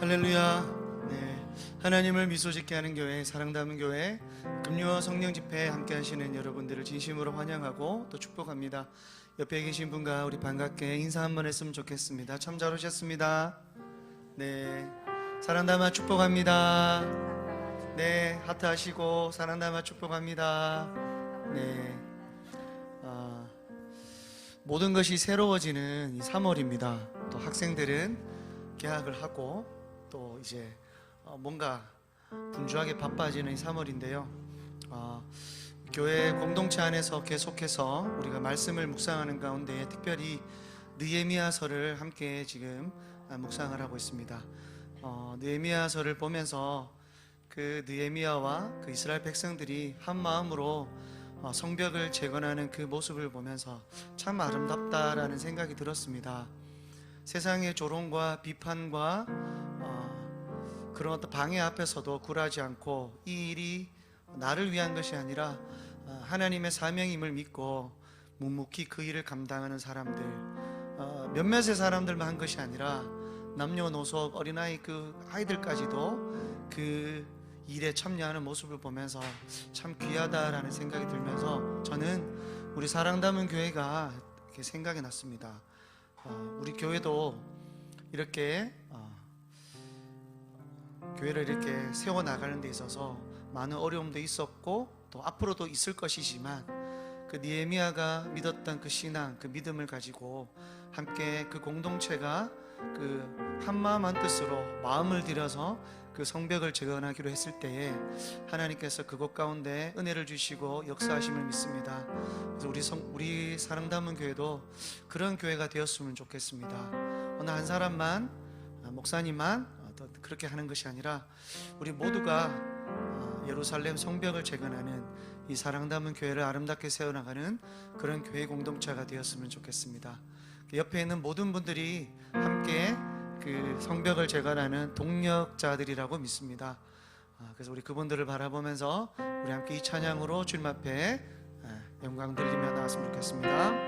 할렐루야. 네. 하나님을 미소 짓게 하는 교회, 사랑 담은 교회, 금요 성령 집회 함께 하시는 여러분들을 진심으로 환영하고 또 축복합니다. 옆에 계신 분과 우리 반갑게 인사 한번 했으면 좋겠습니다. 참 잘 오셨습니다. 네. 사랑 담아 축복합니다. 네. 하트 하시고 사랑 담아 축복합니다. 네. 아, 모든 것이 새로워지는 이 3월입니다. 또 학생들은 개학을 하고 또 이제 어, 뭔가 분주하게 바빠지는 이 3월인데요. 어, 교회 공동체 안에서 계속해서 우리가 말씀을 묵상하는 가운데 특별히 느헤미야서를 함께 지금 아, 묵상을 하고 있습니다. 어, 느헤미야서를 보면서 그 느헤미야와 그 이스라엘 백성들이 한 마음으로 어, 성벽을 재건하는 그 모습을 보면서 참 아름답다라는 생각이 들었습니다. 세상의 조롱과 비판과 어, 그런 어떤 방해 앞에서도 굴하지 않고 이 일이 나를 위한 것이 아니라 어, 하나님의 사명임을 믿고 묵묵히 그 일을 감당하는 사람들 어, 몇몇의 사람들만 한 것이 아니라 남녀노소 어린아이 그 아이들까지도 그 일에 참여하는 모습을 보면서 참 귀하다라는 생각이 들면서 저는 우리 사랑 담은 교회가 이렇게 생각이 났습니다. 어, 우리 교회도 이렇게 어, 교회를 이렇게 세워 나가는 데 있어서 많은 어려움도 있었고 또 앞으로도 있을 것이지만 그 니에미아가 믿었던 그 신앙, 그 믿음을 가지고 함께 그 공동체가 그 한 마음 한 뜻으로 마음을 들여서 그 성벽을 재건하기로 했을 때에 하나님께서 그곳 가운데 은혜를 주시고 역사하심을 믿습니다. 그래서 우리 성, 우리 사랑 담은 교회도 그런 교회가 되었으면 좋겠습니다. 어느 한 사람만 아, 목사님만 어떤 그렇게 하는 것이 아니라 우리 모두가 아, 예루살렘 성벽을 재건하는 이 사랑 담은 교회를 아름답게 세워나가는 그런 교회 공동체가 되었으면 좋겠습니다. 그 옆에 있는 모든 분들이 함께 그 성벽을 재건하는 동력자들이라고 믿습니다. 아, 그래서 우리 그분들을 바라보면서 우리 함께 이 찬양으로 주님 앞에 아, 영광 돌리며 나왔으면 좋겠습니다.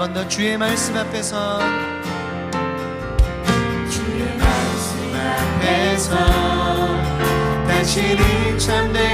번 더 주의 말씀 앞에서. 주의 말씀 앞에서. 당신은 참된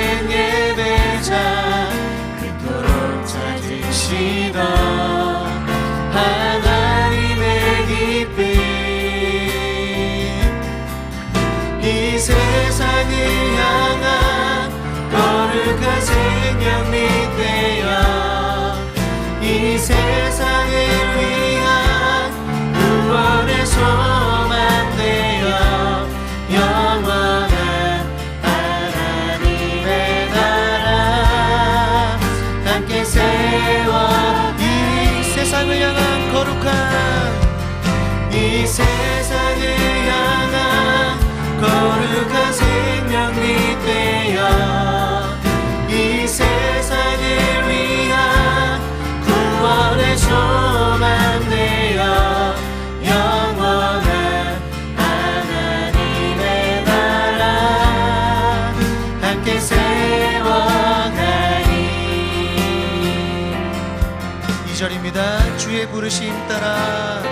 부르심 따라.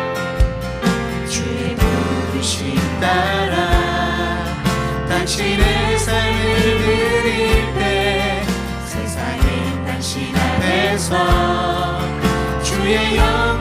주의 부르심 따라. 당신의 삶을 드릴 때 세상은 당신 앞에서 주의 영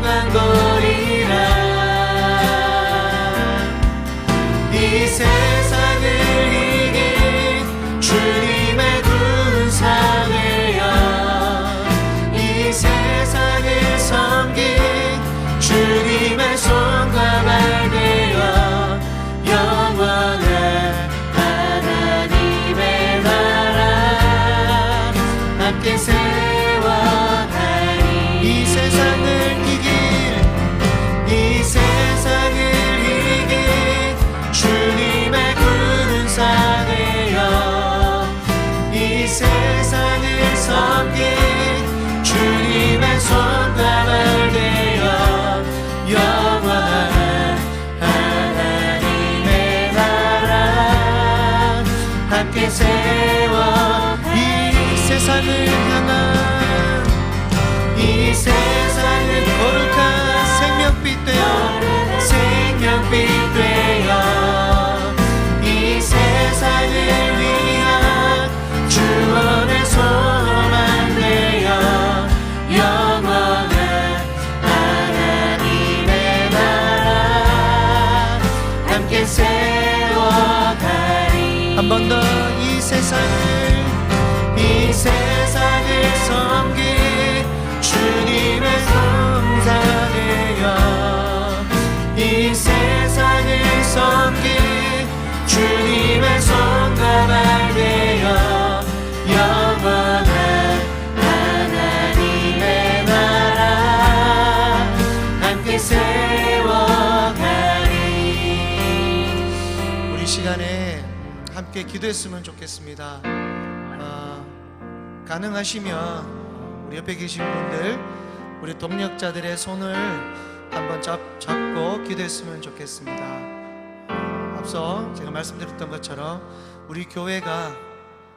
생명 함께 기도했으면 좋겠습니다. 어, 가능하시면 우리 옆에 계신 분들, 우리 동력자들의 손을 한번 잡, 잡고 기도했으면 좋겠습니다. 어, 앞서 제가 말씀드렸던 것처럼 우리 교회가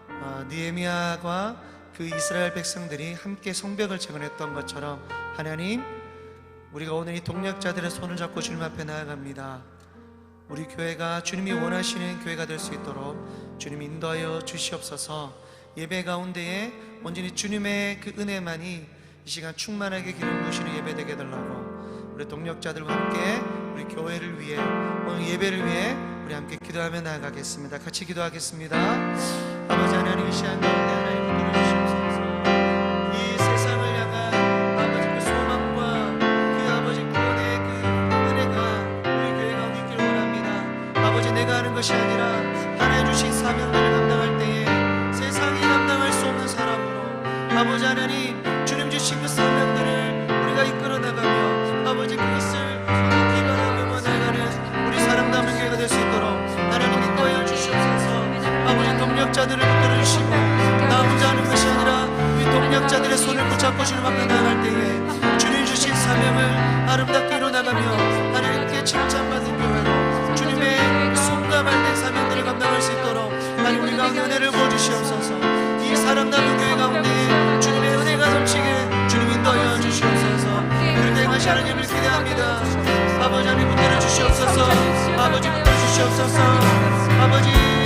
어, 니에미아과 그 이스라엘 백성들이 함께 성벽을 재건했던 것처럼 하나님 우리가 오늘 이 동력자들의 손을 잡고 주님 앞에 나아갑니다. 우리 교회가 주님이 원하시는 교회가 될 수 있도록 주님 인도하여 주시옵소서. 예배 가운데에 온전히 주님의 그 은혜만이 이 시간 충만하게 기름 부으시는 예배 되게 해달라고 우리 동력자들과 함께 우리 교회를 위해 오늘 예배를 위해 우리 함께 기도하며 나아가겠습니다. 같이 기도하겠습니다. 아버지 하나님 이 시간 가운데 하나님 붙들어 주시옵소서. 아버지 내가 하는 것이 아니라 하나님 주신 사명을 감당할 때에 세상이 감당할 수 없는 사람으로 아버지 하나님 주님 주신 그 사명들을 우리가 이끌어 나가며 아버지 그것을 기바라며 나가는 우리 사랑남은 교회가 될 수 있도록 하나님 인도하여 주시옵소서. 아버지 동력자들을 붙들어 주시고 나 혼자 하는 것이 아니라 이 동력자들의 손을 붙잡고 주님 앞에 나갈 때에 주님 주신 사명을 아름답게 이뤄나가며 하나님께 칭찬받은 교회로 손과 발된 사명들을 감당할 수 있도록 하나님 우리가 은혜를 부어주시옵소서. 이 사람 남은 교회 가운데 주님의 은혜가 넘치게 주님 인도하여 주시옵소서. 그를 행하시 하나님을 기대합니다. 아버지 하나님 붙들어 주시옵소서. 아버지 붙들어 주시옵소서. 아버지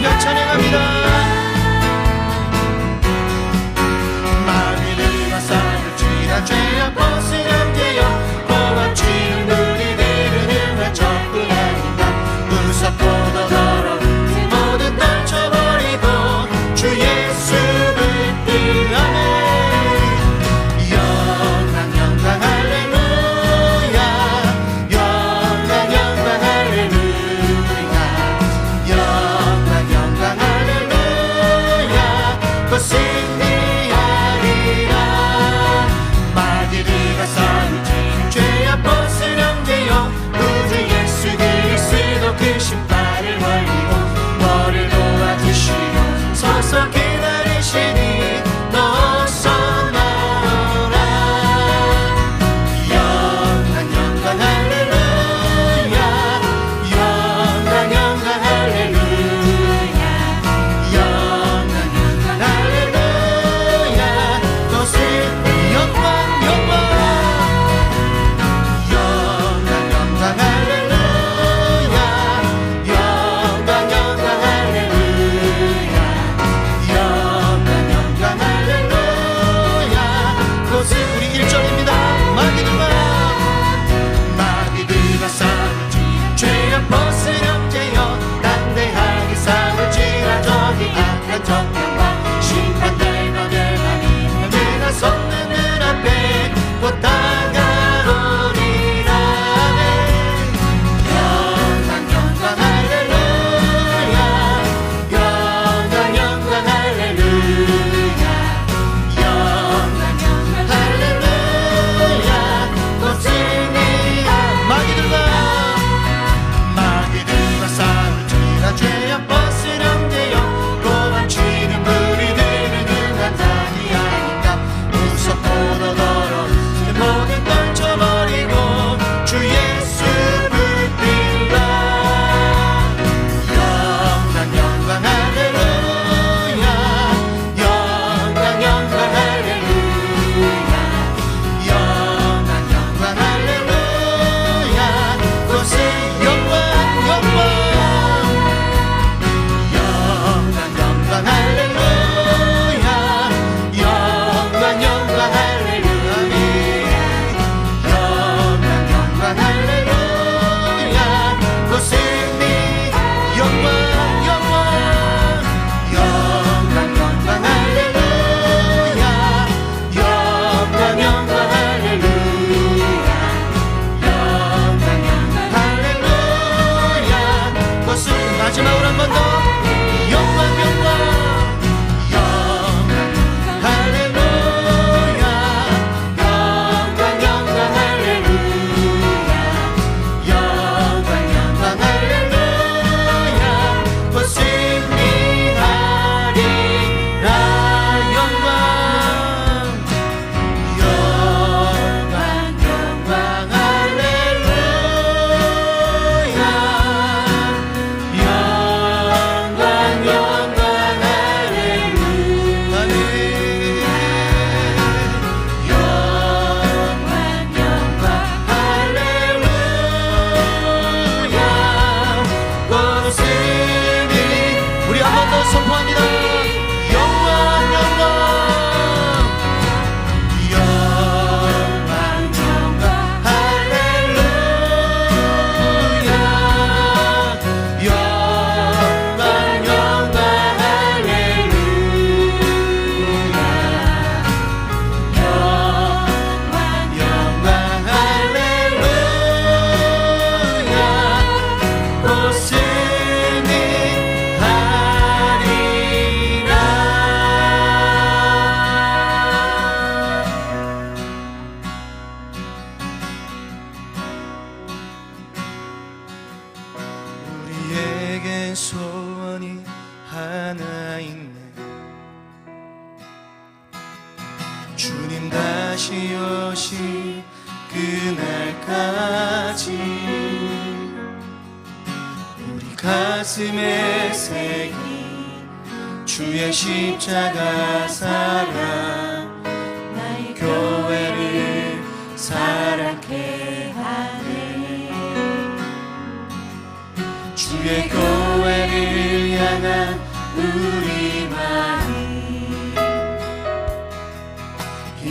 높여 찬양합니다. 마음이 늙어 사랑을 지나 죄악 벗으려.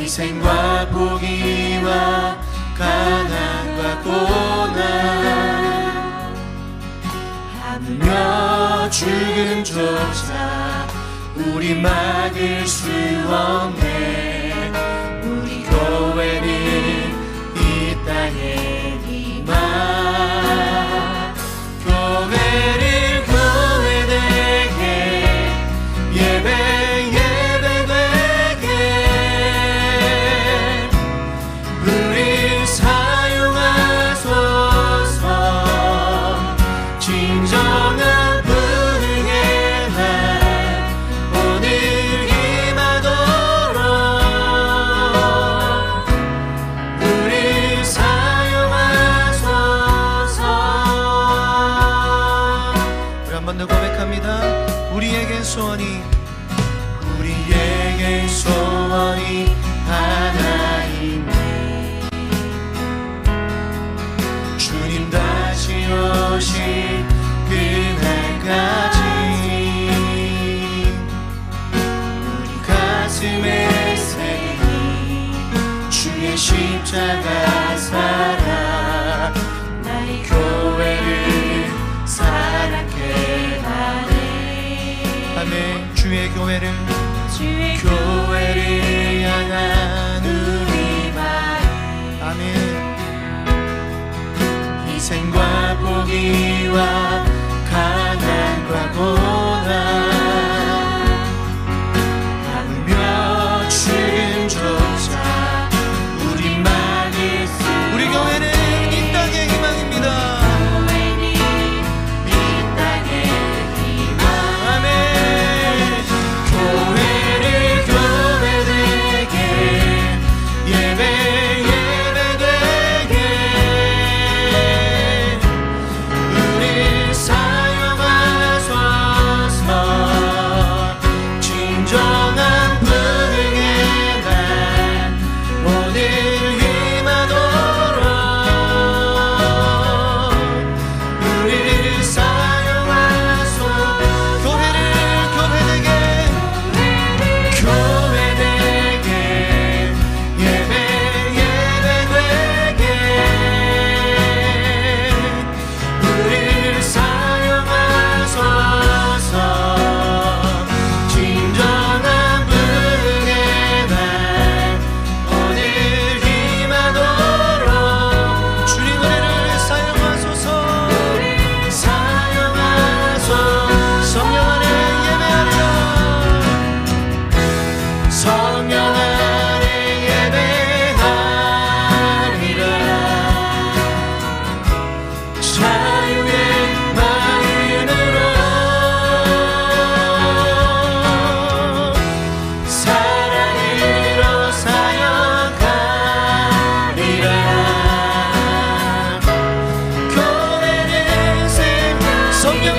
희생과 포기와 가난과 고난. 하며 죽음조차 우리 막을 수 없네. Soñar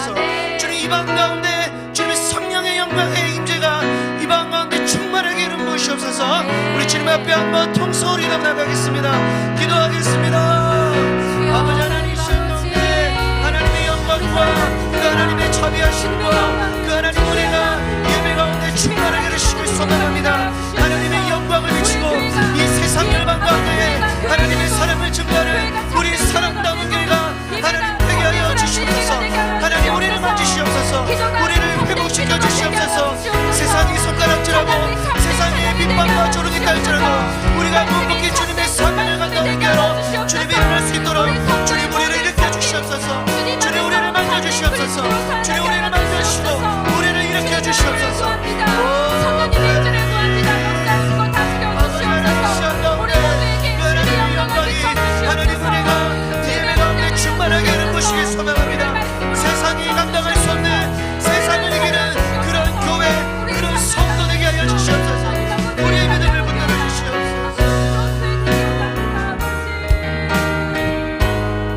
주옵소서 주님 이방 가운데 주님의 성령의 영광의 임재가 이방 가운데 충만하게 이름 부시옵소서. 우리 주님 앞에 한번 통소리로 나가겠습니다. 기도하겠습니다. 아버지 하나님 시간 가운데 하나님의 영광과 그 하나님의 자비하심과 그 하나님 은혜가 예배 가운데 충만하게 를시길 소원합니다. 하나님